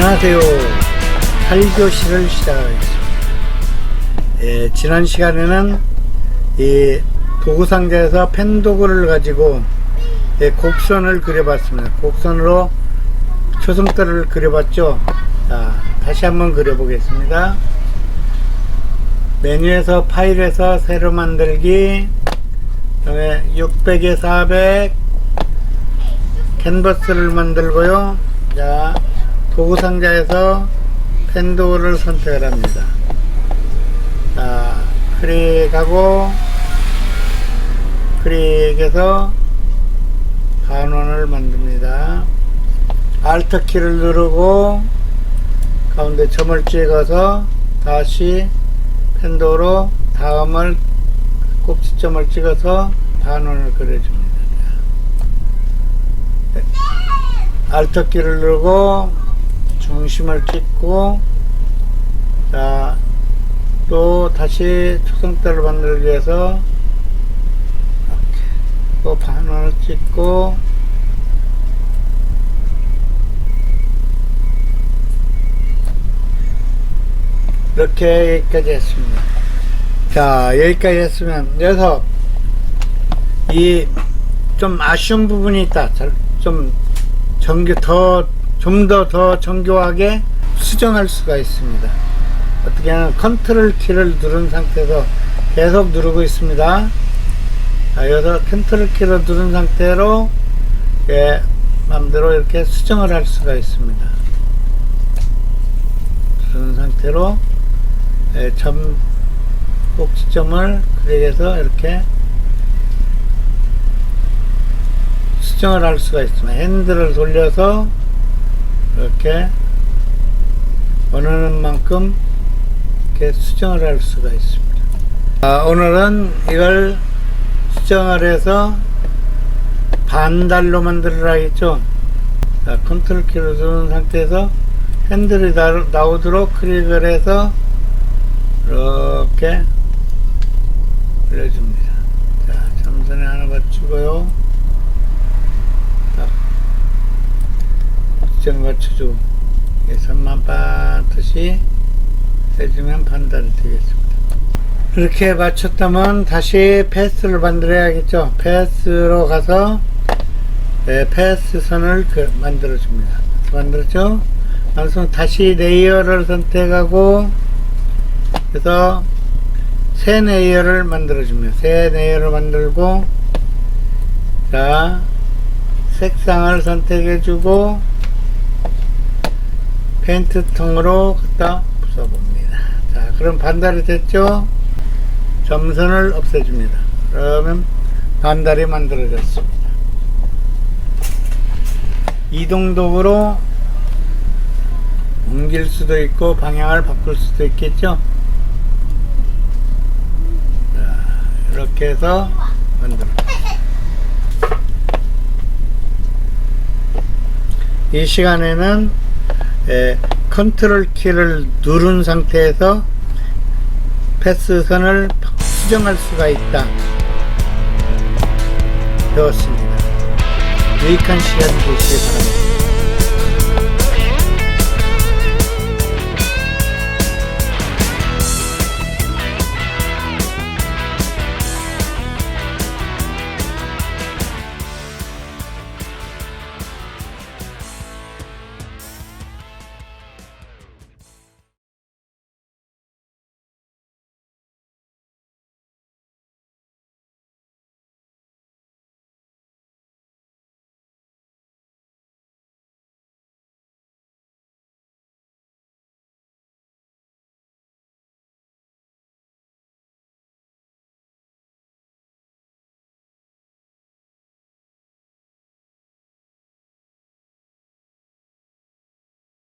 안녕하세요. 8교시를 시작하겠습니다. 예, 지난 시간에는 이 도구 상자에서 펜 도구를 가지고 예, 곡선을 그려봤습니다. 곡선으로 초승달을 그려봤죠. 자, 다시 한번 그려보겠습니다. 메뉴에서 파일에서 새로 만들기, 그다음에 600에 400, 캔버스를 만들고요. 자, 도구 상자에서 펜도를 선택을 합니다. 자, 클릭하고 클릭해서 반원을 만듭니다. Alt 키를 누르고 가운데 점을 찍어서 다시 펜도로 다음을 꼭지점을 찍어서 반원을 그려줍니다. Alt 키를 누르고 중심을 찍고 자, 또 다시 초승달을 만들기 위해서 이렇게 또 반원을 찍고 이렇게 여기까지 했습니다. 자, 여기까지 했으면 여기서 이 좀 아쉬운 부분이 있다. 잘- 좀 정교 더 좀더더 정교하게 수정할 수가 있습니다. 어떻게 하면 컨트롤 키를 누른 상태에서 계속 누르고 있습니다. 자, 여기서 컨트롤 키를 누른 상태로 예, 마음대로 이렇게 수정을 할 수가 있습니다. 누른 상태로 예, 점 꼭지점을 그려서 이렇게 수정을 할 수가 있습니다. 핸들을 돌려서 이렇게 원하는 만큼 이렇게 수정을 할 수가 있습니다. 아, 오늘은 이걸 수정을 해서 반달로 만들어라 했죠. 자, 컨트롤 키를 누른 상태에서 핸들이 나, 나오도록 클릭을 해서 이렇게 올려줍니다. 자, 점선에 하나 맞추고요. 수정 맞춰주고, 예선만 빠듯이 해주면 반달이 되겠습니다. 이렇게 맞췄다면 다시 패스를 만들어야겠죠. 패스로 가서 네, 패스 선을 그 만들어줍니다. 만들었죠? 그래서 다시 레이어를 선택하고 그래서 새 레이어를 만들어줍니다. 새 레이어를 만들고 자 색상을 선택해주고 페인트 통으로 갖다 부숴봅니다. 자 그럼 반달이 됐죠? 점선을 없애줍니다. 그러면 반달이 만들어졌습니다. 이동도구로 옮길 수도 있고 방향을 바꿀 수도 있겠죠? 자, 이렇게 해서 만들어. 이 시간에는 에, 컨트롤 키를 누른 상태에서 패스선을 수정할 수가 있다. 배웠습니다. 유익한 시간 되시기 바랍니다.